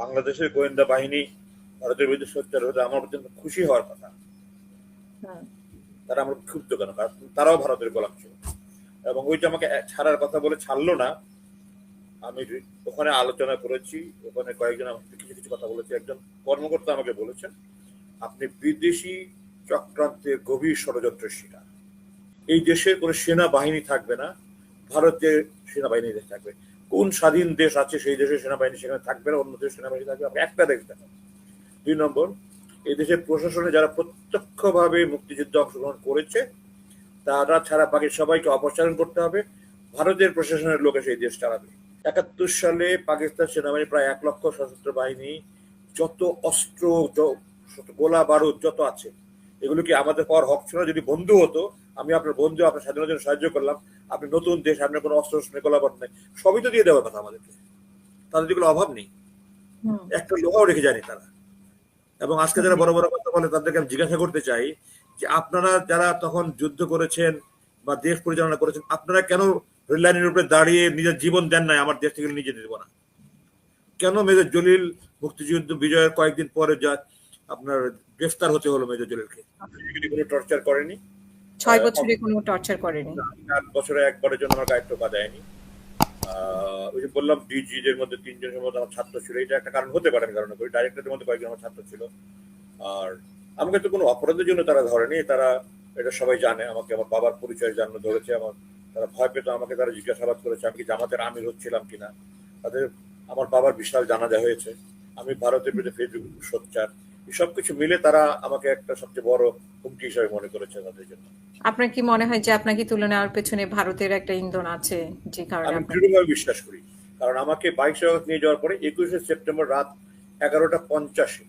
বাংলাদেশের গোয়েন্দা বাহিনী ভারতের বিরুদ্ধে সোচ্চার হতে আমার পর্যন্ত খুশি হওয়ার কথা। তারা আমার ক্ষুব্ধ কেন? কারণ তারাও ভারতের গোলাম ছিল। এবং ওইটা আমাকে ছাড়ার কথা বলে ছাড়লো না আমি ওখানে আলোচনা করেছি ওখানে কয়েকজন আমাকে কিছু কিছু কথা বলেছে। একজন কর্মকর্তা আমাকে বলেছেন আপনি বিদেশি চক্রান্তের গভীর ষড়যন্ত্রের শিকার। এই দেশের কোনো সেনাবাহিনী থাকবে না ভারতের সেনাবাহিনী থাকবে। কোন স্বাধীন দেশ আছে সেই দেশের সেনাবাহিনী সেখানে থাকবে না, অন্য দেশের সেনাবাহিনী থাকবে আপনি একটা দেখান। দুই নম্বর, এই দেশের প্রশাসনে যারা প্রত্যক্ষভাবে মুক্তিযুদ্ধে অংশগ্রহণ করেছে, তারা ছাড়া বাকি সবাইকে অপসারণ করতে হবে। ভারতের প্রশাসনের লোকে সেই দেশ চালাবে। একাত্তর সালে পাকিস্তান সেনাবাহিনী প্রায় এক লক্ষ সশস্ত্র বাহিনী, যত অস্ত্র গোলা বারুদ যত আছে, এগুলো কি আমাদের পাওয়ার হক ছিল? যদি বন্ধু হতো আমি আপনার বন্ধু আপনার স্বাধীনতার জন্য সাহায্য করলাম। আপনি নতুন দেশ আপনার কোনো অস্ত্র বারুদ নেই। সবই তো দিয়ে দেওয়ার কথা আমাদেরকে। তাদের যেগুলো অভাব নেই একটা লোহাও রেখে যায়নি তারা। এবং আজকে যারা বড় বড় কথা বলে তাদেরকে আমি জিজ্ঞাসা করতে চাই যে আপনারা যারা তখন যুদ্ধ করেছেন বা দেশ পরিচালনা করেছেন আপনারা কেন রেল লাইনের উপরে দাঁড়িয়ে নিজের জীবন দেন নাই? আমার দেশ থেকে নিজে দেবো না। কেন মেজর জলিল মুক্তিযুদ্ধ বিজয়ের কয়েকদিন পরে যা আপনার গ্রেফতার হতে হলো মেজর জলিলকে? টর্চার করেনি? ছয় বছরে কোনো টর্চার করেনি। আট বছরে একবারের জন্য আমার গায়ে টোকা দেয়নি। ওই যে বললাম ডিজিদের মধ্যে তিনজনের মধ্যে আমার ছাত্র ছিল। এটা একটা কারণ হতে পারে আমি কারণ করি। ডাইরেক্টরের মধ্যে কয়েকজন আমার ছাত্র ছিল। আর আমাকে তো কোনো অপরাধের জন্য তারা ধরেনি। তারা এটা সবাই জানে। আমাকে আমার বাবার পরিচয় জানানো ধরেছে। আমার তারা ভয় পেত। আমাকে তারা জিজ্ঞাসাবাদ করেছে আমি কি জামাতের আমির হচ্ছিলাম কিনা? তাদের আমার বাবার বিশাল জানাজা হয়েছে। আমি ভারতের বিরুদ্ধে ফেসবুক সোচ্চার সবকিছু মিলে তারা আমাকে একটা সবচেয়ে বড় হুমকি হিসাবে মনে করেছে তাদের জন্য। আপনার কি মনে হয় যে আপনাকে তুলে নেওয়ার পেছনে ভারতের একটা ইন্ধন আছে যে কারণে আমি দৃঢ়ভাবে বিশ্বাস করি। কারণ আমাকে বাইশে আগস্ট নিয়ে যাওয়ার পরে একুশে সেপ্টেম্বর রাত এগারোটা পঞ্চাশে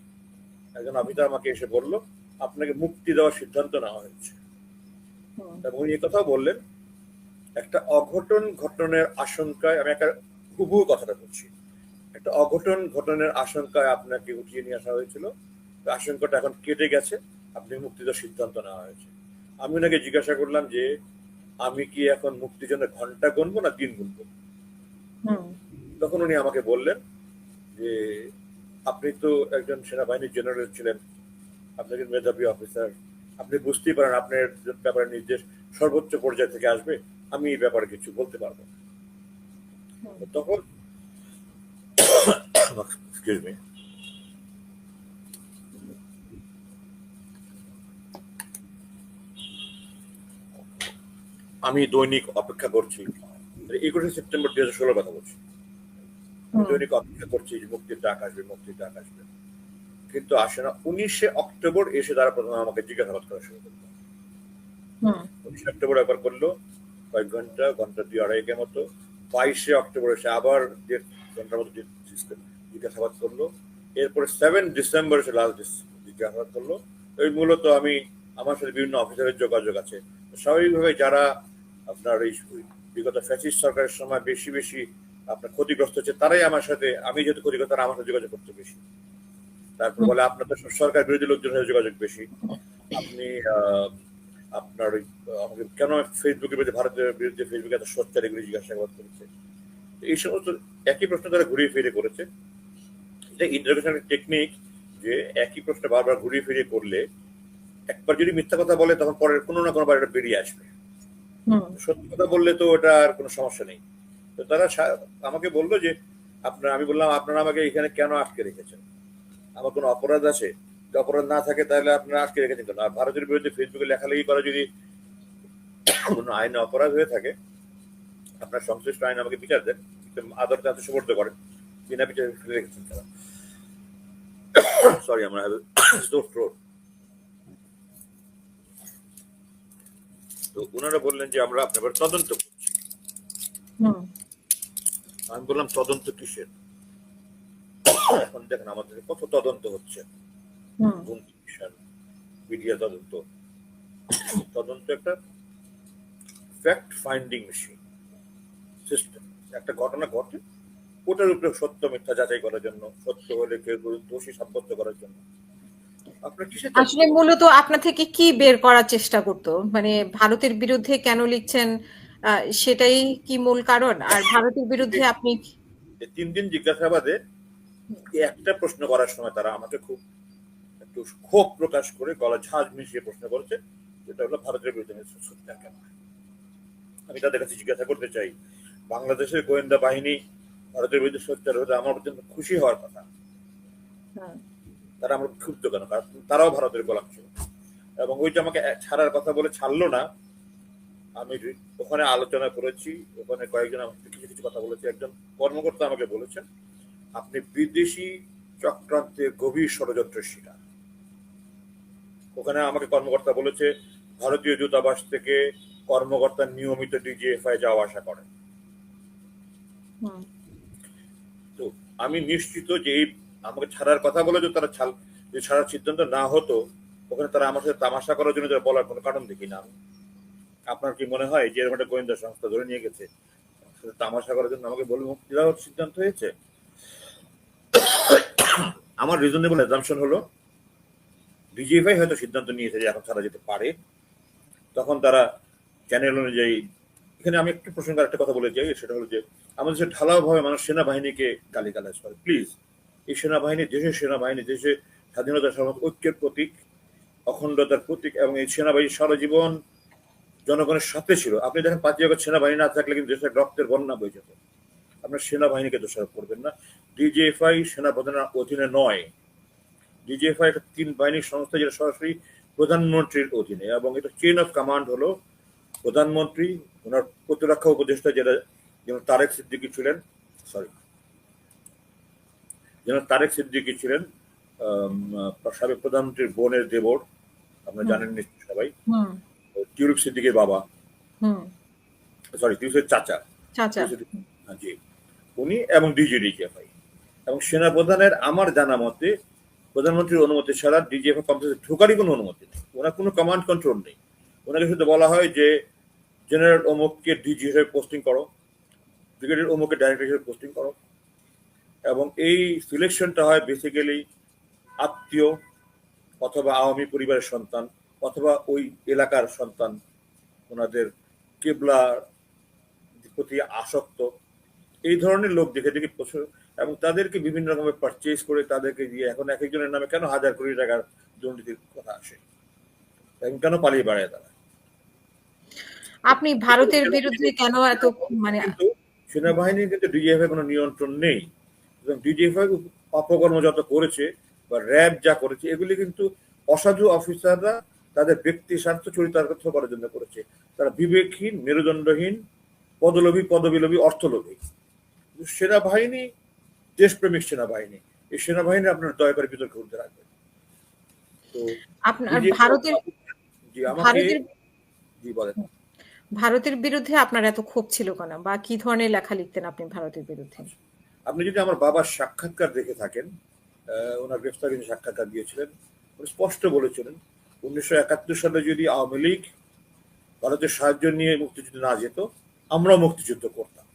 একজন অফিসার আমাকে এসে বলল আপনাকে মুক্তি দেওয়ার সিদ্ধান্ত নেওয়া হয়েছে। উনি কথা বললেন একটা অঘটন ঘটনের আশঙ্কায় আমি একটা হুবহু কথাটা বলছি একটা অঘটন ঘটনের আশঙ্কায় আপনাকে উঠিয়ে নিয়ে আসা হয়েছিল। আশঙ্কাটা এখন কেটে গেছে আপনি মুক্তি দেওয়ার সিদ্ধান্ত নেওয়া হয়েছে। আমি ওনাকে জিজ্ঞাসা করলাম যে আমি কি এখন মুক্তির জন্য ঘণ্টা গুনবো না দিন গুনবো? তখন উনি আমাকে বললেন যে আপনি তো একজন সেনাবাহিনীর জেনারেল ছিলেন আপনি একজন মেধাবী অফিসার আপনি বুঝতেই পারেন আপনার ব্যাপারে নির্দেশ সর্বোচ্চ পর্যায় থেকে আসবে আমি এই ব্যাপারে কিছু বলতে পারব না। তখন এক্সকিউজ মি আমি দৈনিক অপেক্ষা করছি। একুশে সেপ্টেম্বর দুই হাজার ষোলো কথা বলছি। দৈনিক অপেক্ষা করছি যে মুক্তির ডাক আসবে মুক্তির ডাক আসবে। কিন্তু আসে না। উনিশে অক্টোবর এসে তারা প্রথমে আমাকে জিজ্ঞাসাবাদ করা শুরু করল। উনিশে অক্টোবর একবার করল কয়েক ঘণ্টা ঘণ্টা দুই আড়াইকের মতো। বাইশে অক্টোবর এসে আবার দেড় ঘণ্টার মতো জিজ্ঞাসাবাদ করল। এরপরে সেভেন ডিসেম্বর এসে লাস্ট জিজ্ঞাসাবাদ করল। ওই মূলত আমি আমার সাথে বিভিন্ন অফিসারের যোগাযোগ আছে। স্বাভাবিকভাবে যারা আপনার এই বিগত ফ্যাসিস্ট সরকারের সময় বেশি বেশি আপনার ক্ষতিগ্রস্ত হচ্ছে, তারাই আমার সাথে, আমি যেহেতু ক্ষতিগ্রস্ত, তারা আমার সাথে যোগাযোগ করতে বেশি। তারপর বলে, আপনার তো সরকার বিরোধী লোকজনের সাথে যোগাযোগ বেশি। আপনি আপনার ওই, আমাকে কেন ফেসবুকের বিরুদ্ধে, ভারতের বিরুদ্ধে ফেসবুকে এত সোচ্চার এগুলি জিজ্ঞাসাবাদ করেছে এই সমস্ত একই প্রশ্ন তারা ঘুরিয়ে ফিরে করেছে। এটা ইন্টারভিউশন টেকনিক যে একই প্রশ্ন বারবার ঘুরিয়ে ফিরিয়ে করলে, একবার যদি মিথ্যা কথা বলে, তখন পরের কোনো না কোনো বার এটা বেরিয়ে আসবে। সত্যি কথা বললে তো ওটা আর কোনো সমস্যা নেই। তো তারা আমাকে বলল যে, আপনার, আমি বললাম, আপনারা আমাকে এখানে কেন আটকে রেখেছেন? আমার কোনো অপরাধ আছে? যদি অপরাধ না থাকে, তাহলে আপনারা আটকে রেখেছেন কেন? আর ভারতের বিরুদ্ধে ফেসবুকে লেখালেখি করা যদি কোনো আইনে অপরাধ হয়ে থাকে, আপনার সংশ্লিষ্ট আইন আমাকে বিচার দেন আদালতে হাতে সুবর্দ করেন, বিনা বিচারে রেখেছেন তারা। সরি আমরা তো ওনারা বললেন যে আমরা আপনার তদন্ত করছি। আমি বললাম তদন্ত কিসের? এখন দেখেন আমাদের কত তদন্ত হচ্ছে। গুম কমিশন মিডিয়া তদন্ত। তদন্ত একটা ফ্যাক্ট ফাইন্ডিং মেশিন সিস্টেম একটা ঘটনা ঘটে ওটার উপরে সত্য মিথ্যা যাচাই করার জন্য সত্য হলে কেউ দোষী সাব্যস্ত করার জন্য। আসলে মূলত আপনার থেকে কি বের করার চেষ্টা করতো? মানে ভারতের বিরুদ্ধে কেন লিখছেন সেটাই কি মূল কারণ? আর ভারতের বিরুদ্ধে আপনি তিন দিন জিজ্ঞাসাবাদে একটা প্রশ্ন করার সময় তারা আমাকে খুব একটু ক্ষোভ প্রকাশ করে গলা ঝাঁজ মিশিয়ে প্রশ্ন করেছে যেটা হলো ভারতের বিরুদ্ধে সত্যিকার কেন? আমি তাদের কাছে জিজ্ঞাসা করতে চাই বাংলাদেশের গোয়েন্দা বাহিনী ভারতের বিরুদ্ধে সোচ্চার হতে আমার জন্য খুশি হওয়ার কথা। তারা আমার ক্ষুব্ধ কেন? কারণ তারাও ভারতের গোলাম ছিল। এবং ওই যে আমাকে ছাড়ার কথা বলে ছাড়লো না আমি ওখানে আলোচনা করেছি ওখানে কয়েকজন আমাকে কিছু কিছু কথা বলেছে। একজন কর্মকর্তা আমাকে বলেছেন আপনি বিদেশি চক্রান্তের গভীর ষড়যন্ত্রের শিকার। ওখানে আমাকে কর্মকর্তা বলেছে ভারতীয় দূতাবাস থেকে কর্মকর্তা নিয়মিত ডিজিএফআই যাওয়া আসা করেন। তো আমি নিশ্চিত যে এই আমাকে ছাড়ার কথা বলে যে তারা ছাল যদি ছাড়ার সিদ্ধান্ত না হতো, ওখানে তারা আমার সাথে তামাশা করার জন্য তারা বলার কোনো কারণ দেখি না। আপনার কি মনে হয় যে এরকম একটা গোয়েন্দা সংস্থা ধরে নিয়ে গেছে? তামাশা করার জন্য আমাকে বলব, দেওয়ার সিদ্ধান্ত হয়েছে। আমার রিজনেবল অ্যাজামশন হলো ডিজিএফআই হয়তো সিদ্ধান্ত নিয়েছে যে এখন ছাড়া যেতে পারে। তখন তারা চ্যানেল অনুযায়ী, এখানে আমি একটু প্রসঙ্গ একটা কথা বলে যাই, সেটা হলো যে আমাদের ঢালাওভাবে মানুষ সেনাবাহিনীকে গালি গালিগালাজ করে। প্লিজ এই সেনাবাহিনী দেশের সেনাবাহিনী দেশে স্বাধীনতা সর্বত ঐক্যের প্রতীক, অখণ্ডতার প্রতীক এবং এই সেনাবাহিনী সারা জীবন জনগণের সাথে ছিল। আপনি দেখেন পাঁচই আগস্ট সেনাবাহিনী না থাকলে কিন্তু দেশের রক্তের বন্যা বয়ে যেত। আপনার সেনাবাহিনীকে দোষারোপ করবেন না। ডিজিএফআই সেনাপ্রধানের অধীনে নয়। ডিজিএফআই একটা তিন বাহিনীর সংস্থা, যেটা সরাসরি প্রধানমন্ত্রীর অধীনে এবং এটা চেইন অফ কমান্ড হলো প্রধানমন্ত্রী, ওনার প্রতিরক্ষা উপদেষ্টা, যেটা যেমন তারেক সিদ্দিকি ছিলেন সরি যেন তারেক সিদ্দিকি ছিলেন সাবেক প্রধানমন্ত্রীর বোনের দেবর আপনারা জানেন নিশ্চয়ই সবাই। হুম, টিউলিপ সিদ্দিকির বাবা। হুম, সরি টিউলিপের চাচা। হ্যাঁ, জি। উনি এবং ডিজিডিজিএফআই এবং সেনাপ্রধানের আমার জানা মতে প্রধানমন্ত্রীর অনুমতি ছাড়া ডিজিএফআই কমপ্লেক্সে ঢোকারই কোনো অনুমতি নেই। ওনার কোনো কমান্ড কন্ট্রোল নেই। ওনাকে শুধু বলা হয় যে জেনারেল অমুককে ডিজি হিসেবে পোস্টিং করো ব্রিগেডিয়ার অমুককে ডাইরেক্টর হিসেবে পোস্টিং করো। এবং এই সিলেকশনটা হয় বেসিক্যালি আত্মীয় অথবা আওয়ামী পরিবারের সন্তান অথবা ওই এলাকার সন্তান ওনাদের কেবলার প্রতি আসক্ত। এই ধরনের লোক দেখে দেখে প্রচুর এবং তাদেরকে বিভিন্ন রকমের পারচেজ করে তাদেরকে দিয়ে এখন এক একজনের নামে কেন হাজার কোটি টাকার দুর্নীতির কথা আসে? এবং কেন পালিয়ে বেড়ায় তারা? আপনি ভারতের বিরুদ্ধে কেন এত মানে সেনাবাহিনীর কিন্তু ডিজিএফআই কোনো নিয়ন্ত্রণ নেই। এবং ডিজিএফআই অপকর্ম যত করেছে বা র্যাব যা করেছে এগুলি কিন্তু অসাধু অফিসাররা তাদের ব্যক্তি স্বার্থ চরিতার্থ করার জন্য করেছে। তারা বিবেকহীন মেরুদণ্ডহীন পদলোভী পদবিলোভী অর্থলোভী। সেনাবাহিনী দেশপ্রেমিক সেনাবাহিনী এই সেনাবাহিনী আপনার দয়া করে বিতর্কে উঠতে রাখবেন। তো ভারতের জি আমাকে জি বলেন। ভারতের বিরুদ্ধে আপনার এত ক্ষোভ ছিল কেন? বা কি ধরনের লেখা লিখতেন আপনি ভারতের বিরুদ্ধে? আপনি যদি আমার বাবার সাক্ষাৎকার দেখে থাকেন ওনার গ্রেফতারি সাক্ষাৎকার দিয়েছিলেন, উনি স্পষ্ট বলেছিলেন, উনিশশো একাত্তর সালে যদি আওয়ামী লীগ ভারতের সাহায্য নিয়ে মুক্তিযুদ্ধ না যেত, আমরাও মুক্তিযুদ্ধ করতাম।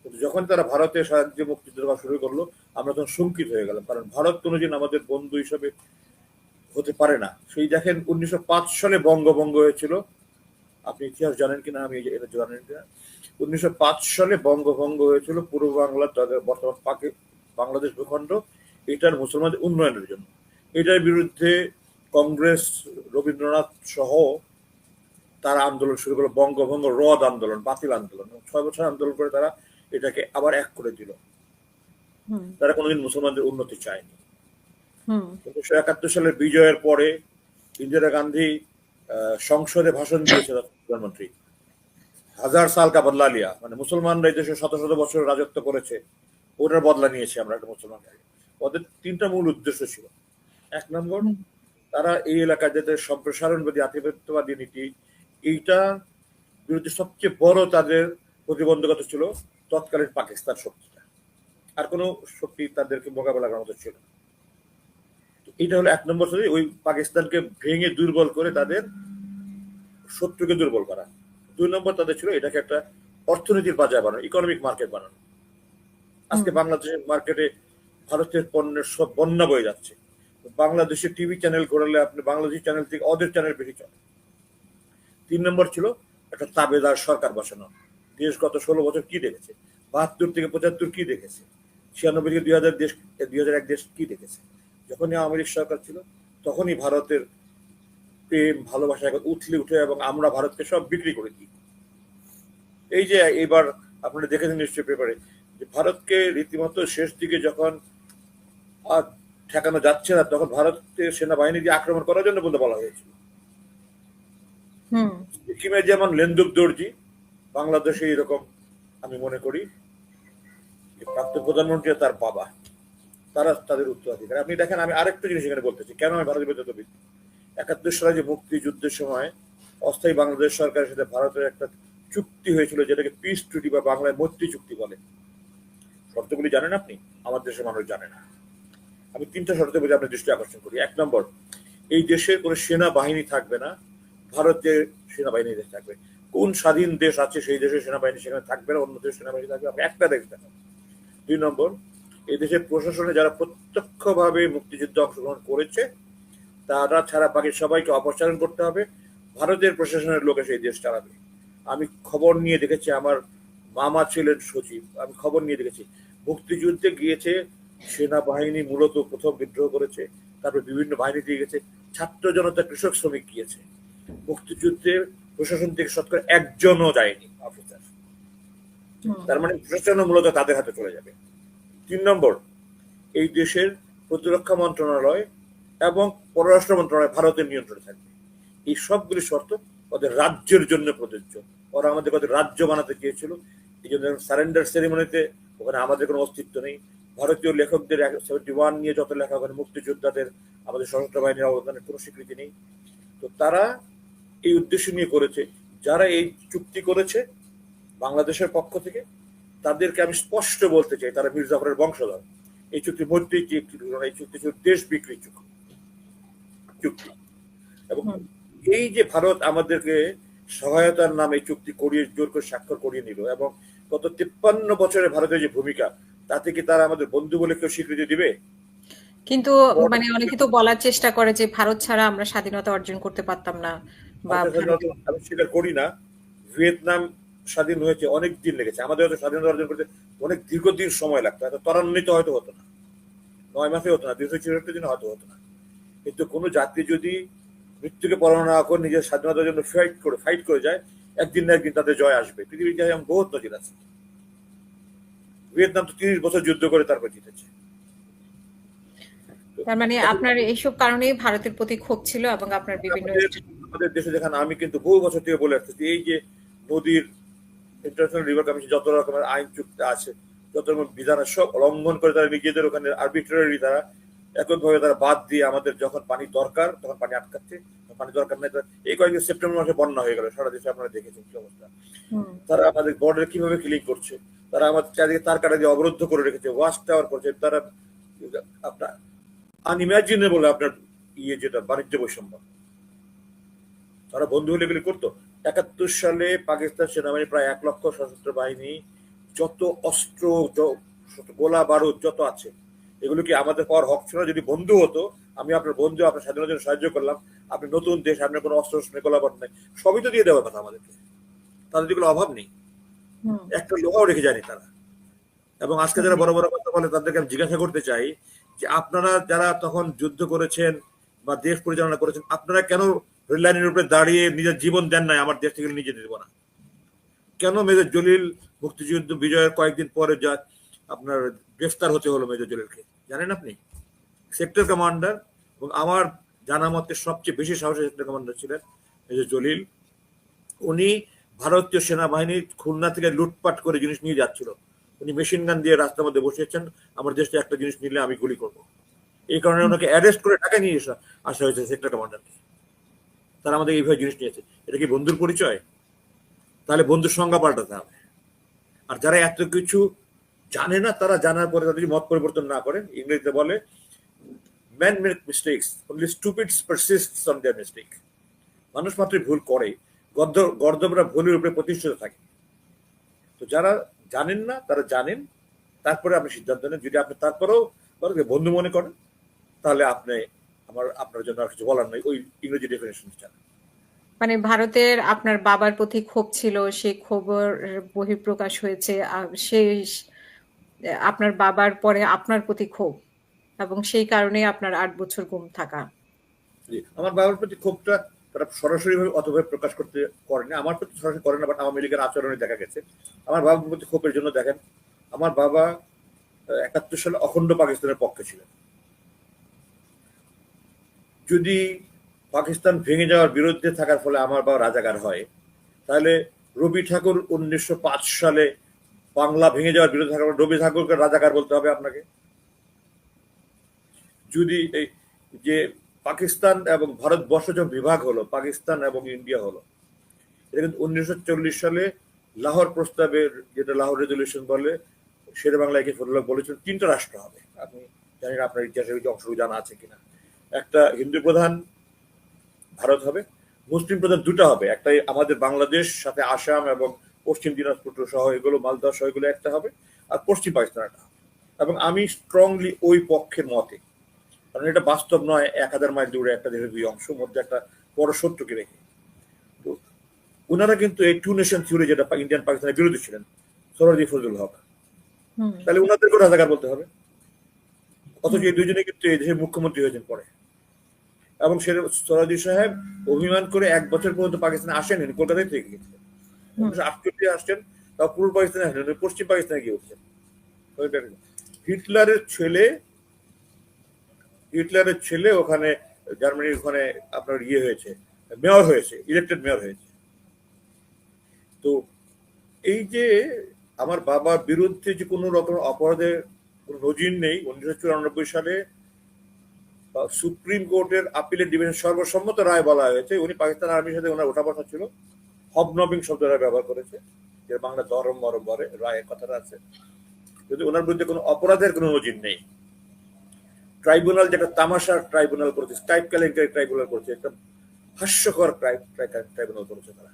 কিন্তু যখন তারা ভারতের সাহায্যে মুক্তিযুদ্ধ করা শুরু করল, আমরা তখন শঙ্কিত হয়ে গেলাম, কারণ ভারত কোনোদিন আমাদের বন্ধু হিসাবে হতে পারে না। সেই দেখেন, উনিশশো পাঁচ সালে বঙ্গভঙ্গ হয়েছিল আপনি ইতিহাস জানেন কিনা আমি এটা জানেন কিনা। উনিশশো পাঁচ সালে বঙ্গভঙ্গ হয়েছিল পূর্ব বাংলা তাদের বর্তমান পাকে বাংলাদেশ ভূখণ্ড। এটার মুসলমানদের উন্নয়নের জন্য। এটার বিরুদ্ধে কংগ্রেস রবীন্দ্রনাথ সহ তারা আন্দোলন শুরু করল বঙ্গভঙ্গ রদ আন্দোলন বাতিল আন্দোলন। ছয় বছর আন্দোলন করে তারা এটাকে আবার এক করে দিল। তারা কোনোদিন মুসলমানদের উন্নতি চায়নি। হুম। উনিশশো একাত্তর সালের বিজয়ের পরে ইন্দিরা গান্ধী সংসদে ভাষণ দিয়েছিলেন প্রধানমন্ত্রী। হাজার সাল কা বদলা লিয়া। মানে মুসলমানরা এই দেশে শত শত বছর রাজত্ব করেছে ওটার বদলা নিয়েছি আমরা একটা মুসলমান ওদের তিনটা মূল উদ্দেশ্য ছিল। এক নম্বর তারা এই এলাকায় যাদের সম্প্রসারণবাদী আধিপত্যবাদী নীতি এইটা বিরুদ্ধে সবচেয়ে বড় তাদের প্রতিবন্ধকতা ছিল তৎকালীন পাকিস্তান শক্তিটা। আর কোনো শক্তি তাদেরকে মোকাবেলা করার মতো ছিল না। এটা হলো এক নম্বর শক্তি, ওই পাকিস্তানকে ভেঙে দুর্বল করে তাদের শত্রুকে দুর্বল করা। দুই নম্বর তাদের ছিল এটাকে একটা অর্থনীতির বাজার বানানো ইকোনমিক মার্কেট বানানো। আজকে বাংলাদেশের মার্কেটে ভারতের পণ্যের সব বন্যা বয়ে যাচ্ছে। বাংলাদেশের টিভি চ্যানেল ঘোরালে আপনি বাংলাদেশি চ্যানেল থেকে ওদের চ্যানেল বেশি চলে। তিন নম্বর ছিল একটা তাবেদার সরকার বসানো। দেশ গত ষোলো বছর কি দেখেছে? বাহাত্তর থেকে পঁচাত্তর কি দেখেছে? ছিয়ানব্বই থেকে দুই হাজার দেশ দুই হাজার এক দেশ কি দেখেছে? যখনই আওয়ামী লীগ সরকার ছিল তখনই ভারতের প্রেম ভালোবাসা এখন উঠলে উঠে এবং আমরা ভারতকে সব বিক্রি করে দিই। এই যে এবার আপনারা দেখেছেন নিশ্চয়ই পেপারে যে ভারতকে রীতিমতো শেষ দিকে যখন আর ঠেকানো যাচ্ছে না তখন ভারতের সেনাবাহিনী দিয়ে আক্রমণ করার জন্য বলতে বলা হয়েছিল। হুম। সিকিমে যেমন লেন্দুক দর্জি বাংলাদেশে এরকম আমি মনে করি প্রাক্তন প্রধানমন্ত্রী তার বাবা। তারা তাদের উত্তরাধিকার। আপনি দেখেন, আমি আরেকটা জিনিস এখানে বলতে চাই কেন আমি ভারতের বিরুদ্ধে একাত্তর সালে যে মুক্তিযুদ্ধের সময় অস্থায়ী বাংলাদেশ সরকারের সাথে ভারতের একটা চুক্তি হয়েছিল, যেটাকে পিস ট্রিটি বা বাংলায় মৈত্রী চুক্তি বলে। শর্তগুলি জানেন আপনি? আমার দেশের মানুষ জানে না। আমি তিনটা শর্তে বুঝে আপনার দৃষ্টি আকর্ষণ করি। এক নম্বর, এই দেশের কোনো সেনাবাহিনী থাকবে না। ভারতের সেনাবাহিনী দেশ থাকবে। কোন স্বাধীন দেশ আছে সেই দেশের সেনাবাহিনী সেখানে থাকবে না, অন্য দেশের সেনাবাহিনী থাকবে আপনি একটা দেখান। দুই নম্বর এই দেশের প্রশাসনে যারা প্রত্যক্ষভাবে মুক্তিযুদ্ধে অংশগ্রহণ করেছে তারা ছাড়া বাকি সবাইকে অপসারণ করতে হবে। ভারতের প্রশাসনের লোকে সেই দেশ চালাবে। আমি খবর নিয়ে দেখেছি আমার মামা ছিলেন সচিব আমি খবর নিয়ে দেখেছি। মুক্তিযুদ্ধে গিয়েছে সেনাবাহিনী মূলত প্রথম বিদ্রোহ করেছে তারপর বিভিন্ন বাহিনী দিয়ে গেছে ছাত্র জনতা কৃষক শ্রমিক গিয়েছে। মুক্তিযুদ্ধে প্রশাসন থেকে শতকরা একজনও যায়নি অফিসার তার মানে প্রশাসন মূলত তাদের হাতে চলে যাবে। তিন নম্বর, এই দেশের প্রতিরক্ষা মন্ত্রণালয় এবং পররাষ্ট্র মন্ত্রণালয় ভারতের নিয়ন্ত্রণে থাকবে। এই সবগুলি শর্ত ওদের রাজ্যের জন্য প্রযোজ্য। ওরা আমাদের ওদের রাজ্য বানাতে চেয়েছিল। এই জন্য সারেন্ডার সেরিমনিতে ওখানে আমাদের কোনো অস্তিত্ব নেই। ভারতীয় লেখকদের সেভেন্টি ওয়ান নিয়ে যত লেখা ওখানে মুক্তিযোদ্ধাদের, আমাদের সশস্ত্র বাহিনীর অবদানের কোনো স্বীকৃতি নেই। তো তারা এই উদ্দেশ্য নিয়ে করেছে। যারা এই চুক্তি করেছে বাংলাদেশের পক্ষ থেকে তাদেরকে আমি স্পষ্ট বলতে চাই তারা মির্জাফরের বংশধর। এই চুক্তি মধ্যে চুক্তি ছিল না, এই চুক্তি ছিল দেশ বিক্রি চুক্তি। চুক্তি। এবং এই যে ভারত আমাদেরকে সহায়তার নামে চুক্তি করিয়ে জোর করে স্বাক্ষর করিয়ে নিল এবং গত তিপ্পান্ন বছরে ভারতের যে ভূমিকা তাতে কি তারা আমাদের বন্ধু বলে কেউ স্বীকৃতি দিবে? কিন্তু মানে অনেকে তো বলার চেষ্টা করে যে ভারত ছাড়া আমরা স্বাধীনতা অর্জন করতে পারতাম না বা আমি স্বীকার করি না। ভিয়েতনাম স্বাধীন হয়েছে অনেক দিন লেগেছে। আমাদের হয়তো স্বাধীনতা অর্জন করতে অনেক দীর্ঘদিন সময় লাগতো হয়তো ত্বরান্বিত হয়তো হতো না। নয় মাসে হতো না দুশো ছিয়াত্তর দিনে হয়তো হতো না। কিন্তু কোনো জাতি যদি মৃত্যুকে পরোয়া না করে নিজের স্বাধীনতার জন্য ফাইট করে ফাইট করে যায় একদিন না একদিন তাদের জয় আসবে। পৃথিবীর ইতিহাসে এমন বহুত নজির আছে। ভিয়েতনাম তো তিরিশ বছর যুদ্ধ করে তারপর জিতেছে। তার মানে আপনার এইসব কারণেই ভারতের প্রতি ক্ষোভ ছিল এবং আপনার বিভিন্ন আমাদের- দেশে দেখেন আমি কিন্তু বহু বছর থেকে বলে আসতেছি এই যে নদীর ইন্টারন্যাশনাল রিভার কমিশন যত রকমের আইন চুক্তি আছে যত রকম বিধান সব লঙ্ঘন করে তারা নিজেদের ওখানে আরবিট্রারি তারা এককভাবে তারা বাদ দিয়ে আমাদের যখন পানি দরকার তখন পানি আটকাচ্ছে পানি দরকার নেই তারা- এই কয়েকদিন সেপ্টেম্বর মাসে বন্যা হয়ে গেল সারা দেশে আপনারা দেখেছেন কি অবস্থা। তারা আমাদের বর্ডার কীভাবে ক্লিন করছে? তারা আমাদের চারিদিকে তার কাটা দিয়ে অবরুদ্ধ করে রেখেছে ওয়াশ টাওয়ার করছে তারা আপনার আনইমাজিনেবল আপনার ইয়ে যেটা বাণিজ্য বৈষম্য। তারা বন্ধু হলে এগুলি করতো। একাত্তর সালে পাকিস্তান সেনাবাহিনী প্রায় এক লক্ষ সশস্ত্র বাহিনী যত অস্ত্র গোলা বারুদ যত আছে এগুলো কি আমাদের পাওয়ার হক ছিল যদি বন্ধু হতো আমি আপনার বন্ধু আপনার স্বাধীনতার জন্য সাহায্য করলাম আপনি নতুন দেশ আপনার কোনো অস্ত্র শস্ত্র গোলা বারুদ নেই সবই তো দিয়ে দেওয়ার কথা আমাদেরকে। তাদের যেগুলো অভাব নেই। একটা লোহাও রেখে যায়নি তারা। এবং আজকে যারা বড় বড় কথা বলে তাদেরকে আমি জিজ্ঞাসা করতে চাই যে আপনারা যারা তখন যুদ্ধ করেছেন বা দেশ পরিচালনা করেছেন আপনারা কেন রেল লাইনের উপরে দাঁড়িয়ে নিজের জীবন দেন নাই, আমার দেশ থেকে নিজে দেবো না। কেন মেজর জলিল মুক্তিযুদ্ধ বিজয়ের কয়েকদিন পরে যা আপনার গ্রেফতার হতে হলো মেজর জলিলকে? জানেন আপনি? সেক্টর কমান্ডার এবং আমার জানা মতে সবচেয়ে বেশি সাহসী সেক্টর কমান্ডার ছিলেন মেজর জলিল। উনি ভারতীয় সেনাবাহিনী খুলনা থেকে লুটপাট করে জিনিস নিয়ে যাচ্ছিল। উনি মেশিন গান দিয়ে রাস্তার মধ্যে বসিয়েছেন, আমার দেশে একটা জিনিস নিলে আমি গুলি করব। এই কারণে ওনাকে অ্যারেস্ট করে টাকা নিয়ে আসা হয়েছে সেক্টর কমান্ডারকে। তারা আমাদের এইভাবে জিনিস নিয়েছে। এটা কি বন্ধুর পরিচয়? তাহলে বন্ধুর সংজ্ঞা পাল্টাতে হবে। আর যারা এত কিছু জানে না, তারা জানার পরে তাদের মত পরিবর্তন না করে ইংরেজিতে বলে man make mistakes only stupids persists on their mistake মানুষ মাত্রই ভুল করে। গর্দ গর্দবরা ভুলের উপরে প্রতিষ্ঠিত থাকে। তো যারা জানেন না, তারা জানেন, তারপরে আপনি সিদ্ধান্ত নেন। যদি আপনি তারপরেও বন্ধু মনে করেন, তাহলে আপনি আমার আপনার জন্য আর কিছু বলার নাই ওই ইংরেজি ডেফিনেশন ছাড়া মানে ভারতের আপনার বাবার প্রতি ক্ষোভ ছিল সেই ক্ষোভের বহিঃপ্রকাশ হয়েছে আর সেই আপনার বাবার পরে আপনার প্রতি ক্ষোভ এবং সেই কারণে আপনার আট বছর গুম থাকা। জি, আমার বাবার প্রতি ক্ষোভটা তারা সরাসরি ভাবে অতভাবে প্রকাশ করতে করেনি। আমার প্রতি সরাসরি করে না বাট আওয়ামী লীগের আচরণে দেখা গেছে। আমার বাবার প্রতি ক্ষোভের জন্য দেখেন আমার বাবা একাত্তর সালে অখণ্ড পাকিস্তানের পক্ষে ছিলেন। যদি পাকিস্তান ভেঙে যাওয়ার বিরুদ্ধে থাকার ফলে আমার বাবা রাজাকার হয়, তাহলে রবি ঠাকুর উনিশশো পাঁচ সালে বাংলা ভেঙে যাওয়ার বিরুদ্ধে থাকার রবি ঠাকুরকে রাজাকার বলতে হবে আপনাকে? যদি এই যে পাকিস্তান এবং ভারতবর্ষ যখন বিভাগ হলো, পাকিস্তান এবং ইন্ডিয়া হলো, এটা কিন্তু উনিশশো চল্লিশ সালে লাহোর প্রস্তাবের যেটা লাহোর রেজলিউশন বলে শেরে বাংলায় কি ফজলুল্লাহ বলেছেন তিনটা রাষ্ট্র হবে। আপনি জানি না আপনার ইতিহাসের অংশ জানা আছে কিনা। একটা হিন্দু প্রধান ভারত হবে মুসলিম প্রধান দুটো হবে একটা আমাদের বাংলাদেশ সাথে আসাম এবং পশ্চিম দিনাজপুর সহ এগুলো মালদা সহ এগুলো একটা হবে আর পশ্চিম পাকিস্তান একটা হবে। এবং আমি স্ট্রংলি ওই পক্ষের মতে কারণ এটা বাস্তব নয় এক হাজার মাইল দূরে একটা দেশের দুই অংশ মধ্যে একটা বড় সত্যকে রেখে। তো ওনারা কিন্তু এই টু নেশন থিওরি যেটা ইন্ডিয়ান পাকিস্তানের বিরোধী ছিলেন সরদি ফজলুল হক। তাহলে ওনাদেরকেও রাজাকার বলতে হবে। অথচ এই দুজনে কিন্তু এই দেশের মুখ্যমন্ত্রী হয়েছেন পরে। এবং সে সরাজি সাহেব অভিমান করে এক বছর পর্যন্ত পাকিস্তানে আসেনি কলকাতায় থেকে গেছিলেন হুম। উনিশশো আটষট্টি আসছেন তাও পূর্ব পাকিস্তানে আসেন পশ্চিম পাকিস্তানে গিয়ে উঠছেন। হিটলারের ছেলে হিটলারের ছেলে ওখানে জার্মানির ওখানে আপনার ইয়ে হয়েছে মেয়র হয়েছে ইলেকটেড মেয়র হয়েছে। তো এই যে আমার বাবার বিরুদ্ধে যে কোনো রকম অপরাধের কোনো নজির নেই উনিশশো চুরানব্বই সালে সুপ্রিম কোর্টের আপিলের ডিভিশন সর্বসম্মত রায় বলা হয়েছে, উনি পাকিস্তান আর্মির সাথে ওনার ওঠা বসা ছিল। হবনবিং শব্দটা ব্যবহার করেছে যে বাংলা দরম মরম বলে রায়ের কথাটা আছে। যদি ওনার বিরুদ্ধে কোনো অপরাধের কোনো নজির নেই, ট্রাইব্যুনাল যেটা তামাশার ট্রাইব্যুনাল করেছে স্কাইপ কেলেঙ্কারি ট্রাইব্যুনাল করেছে একটা হাস্যকর ট্রাইব্যুনাল করেছে তারা।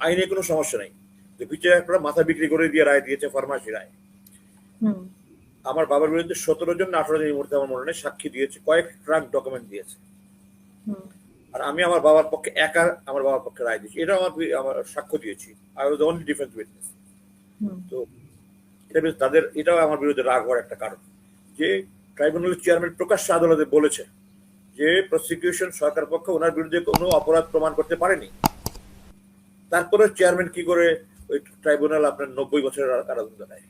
আইনে কোনো সমস্যা নেই। যে বিচারকরা মাথা বিক্রি করে দিয়ে রায় দিয়েছে ফার্মাসি রায়। আমার বাবার বিরুদ্ধে সতেরো জন আঠারো জন এই মুহূর্তে আমার মনে নেই সাক্ষী দিয়েছে কয়েক ট্রাক ডকুমেন্ট দিয়েছে। আর আমি আমার বাবার পক্ষে একা আমার বাবার পক্ষে রায় দিয়েছি। এটা আমার আমার সাক্ষ্য দিয়েছি। I was only defence witness তো এটা বেশ তাদের এটাও আমার বিরুদ্ধে রাগ হওয়ার একটা কারণ। যে ট্রাইব্যুনালের চেয়ারম্যান প্রকাশ্য আদালতে বলেছে যে প্রসিকিউশন সরকার পক্ষে ওনার বিরুদ্ধে কোনো অপরাধ প্রমাণ করতে পারেনি। তারপরে চেয়ারম্যান কি করে ওই ট্রাইব্যুনাল আপনার নব্বই বছরের কারাদণ্ড দেয়?